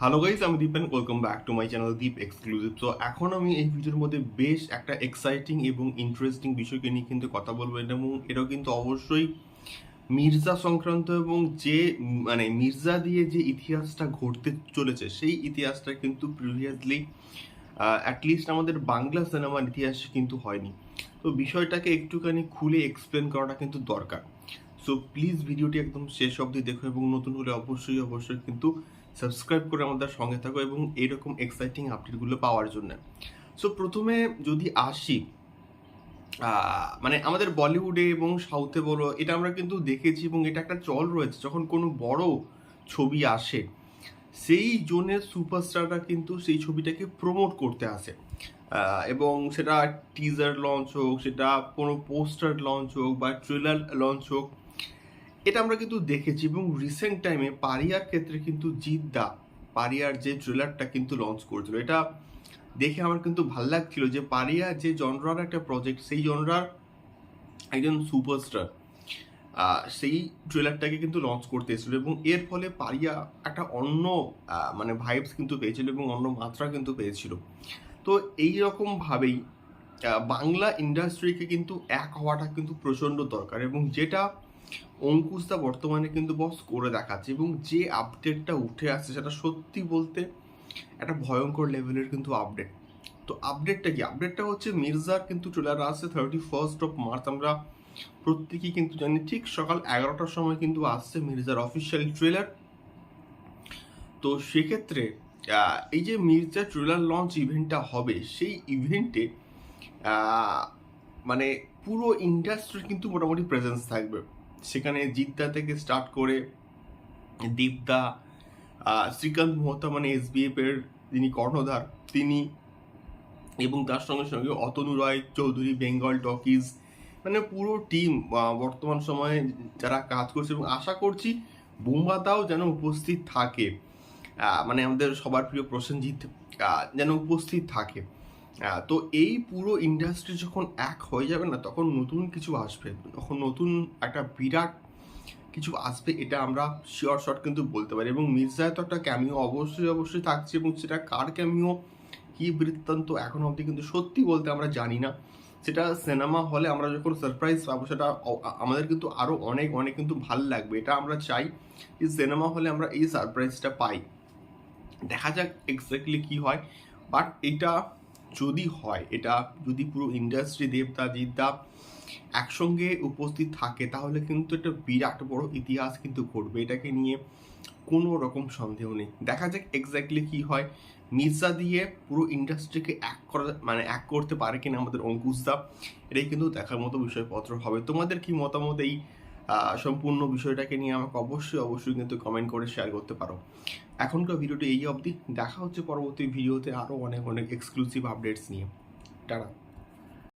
Hello guys আমি Deep and welcome back to my channel Deep exclusive তো এখন আমি এই ভিডিওর মধ্যে বেশ একটা এক্সাইটিং এবং ইন্টারেস্টিং বিষয়কে নিয়ে কিন্তু কথা বলব। এবং এটাও কিন্তু অবশ্যই মির্জা সংক্রান্ত এবং যে মানে মির্জা দিয়ে যে ইতিহাসটা ঘটতে চলেছে, সেই ইতিহাসটা কিন্তু প্রিভিয়াসলি অ্যাটলিস্ট আমাদের বাংলা সিনেমার ইতিহাসে কিন্তু হয়নি। তো বিষয়টাকে একটুখানি খুলে এক্সপ্লেন করাটা কিন্তু দরকার। সো প্লিজ ভিডিওটি একদম শেষ অবধি দেখো এবং নতুন হলে অবশ্যই অবশ্যই কিন্তু সাবস্ক্রাইব করে আমাদের সঙ্গে থাকো এবং এরকম এক্সাইটিং আপডেটগুলো পাওয়ার জন্য। সো প্রথমে যদি আসি মানে আমাদের বলিউডে এবং সাউথে বলো, এটা আমরা কিন্তু দেখেছি এবং এটা একটা চল রয়েছে। যখন কোনো বড় ছবি আসে, সেই জোনের সুপারস্টাররা কিন্তু সেই ছবিটাকে প্রমোট করতে আসে। এবং সেটা টিজার লঞ্চ হোক, সেটা কোনো পোস্টার লঞ্চ হোক বা ট্রেলার লঞ্চ হোক এটা আমরা কিন্তু দেখেছি এবং রিসেন্ট টাইমে পারিয়ার ক্ষেত্রে কিন্তু জিদ্দা, পারিয়ার যে ট্রেলারটা কিন্তু লঞ্চ করেছিল। এটা দেখে আমার কিন্তু ভালো লাগছিল যে পারিয়া যে জনরার একটা প্রজেক্ট সেই জনরার একজন সুপারস্টার সেই ট্রেলারটাকে কিন্তু লঞ্চ করতে এসেছিল এবং এর ফলে পারিয়া একটা অন্য মানে ভাইবস কিন্তু পেয়েছিল এবং অন্য মাত্রা কিন্তু পেয়েছিল। তো এই রকম ভাবেই বাংলা ইন্ডাস্ট্রিকে কিন্তু এক হওয়াটা কিন্তু প্রচণ্ড দরকার এবং যেটা অঙ্কুশদা বর্তমানে কিন্তু বস করে দেখাচ্ছে এবং যে আপডেটটা উঠে আসছে সেটা সত্যি বলতে একটা ভয়ঙ্কর লেভেলের কিন্তু আপডেট তো আপডেটটা কি? আপডেটটা হচ্ছে মির্জার কিন্তু ট্রেলার আসছে থার্টি ফার্স্ট অফ মার্চ আমরা প্রত্যেকেই কিন্তু জানি ঠিক সকাল এগারোটার সময় কিন্তু আসছে মির্জার অফিসিয়াল ট্রেলার তো সেক্ষেত্রে এই যে মির্জা ট্রেলার লঞ্চ ইভেন্টটা হবে, সেই ইভেন্টে মানে পুরো ইন্ডাস্ট্রির কিন্তু মোটামুটি প্রেজেন্স থাকবে। সেখানে জিদ্দা থেকে স্টার্ট করে দীপদা শ্রীকান্ত মোহতা মানে এসবিএফ এর যিনি কর্ণধার, তিনি এবং তার সঙ্গে সঙ্গে অতনু রায়, চৌধুরী বেঙ্গল টকিজ মানে পুরো টিম বর্তমান সময়ে যারা কাজ করছে এবং আশা করছি বোম্বাদাও যেন উপস্থিত থাকে। মানে আমাদের সবার প্রিয় প্রসেনজিৎ যেন উপস্থিত থাকে। তো এই পুরো ইন্ডাস্ট্রি যখন এক হয়ে যাবে না, তখন নতুন কিছু আসবে। তখন নতুন একটা বিরাট কিছু আসবে, এটা আমরা শিওর শর্ট কিন্তু বলতে পারি। এবং মির্জায় তো একটা ক্যামিও অবশ্যই অবশ্যই থাকছে এবং সেটা কার ক্যামিও কি বৃত্তান্ত এখন অবধি কিন্তু সত্যি বলতে আমরা জানি না। সেটা সিনেমা হলে আমরা যখন সারপ্রাইজ পাবো, সেটা আমাদের কিন্তু আরও অনেক অনেক কিন্তু ভালো লাগবে। এটা আমরা চাই যে সিনেমা হলে আমরা এই সারপ্রাইজটা পাই। দেখা যাক এক্স্যাক্টলি কি হয়। বাট এটা যদি হয়, এটা যদি পুরো ইন্ডাস্ট্রি দেবদা জিদ্দা একসঙ্গে উপস্থিত থাকে, তাহলে কিন্তু একটা বিরাট বড় ইতিহাস কিন্তু ঘটবে। এটাকে নিয়ে কোনো রকম সন্দেহ নেই। দেখা যাক এক্স্যাক্টলি কি হয়। মির্জা দিয়ে পুরো ইন্ডাস্ট্রিকে এক করা মানে এক করতে পারে কিনা আমাদের অঙ্কুশ অঙ্কুশদা এটাই কিন্তু দেখার মতো বিষয়পত্র হবে। তোমাদের কি মতামত এই সম্পূর্ণ বিষয়টাকে নিয়ে আমাকে অবশ্যই অবশ্যই কিন্তু কমেন্ট করে শেয়ার করতে পারো। এখনকার ভিডিওটি এই অবধি। দেখা হচ্ছে পরবর্তী ভিডিওতে আরও অনেক অনেক এক্সক্লুসিভ আপডেটস নিয়ে। টাটা।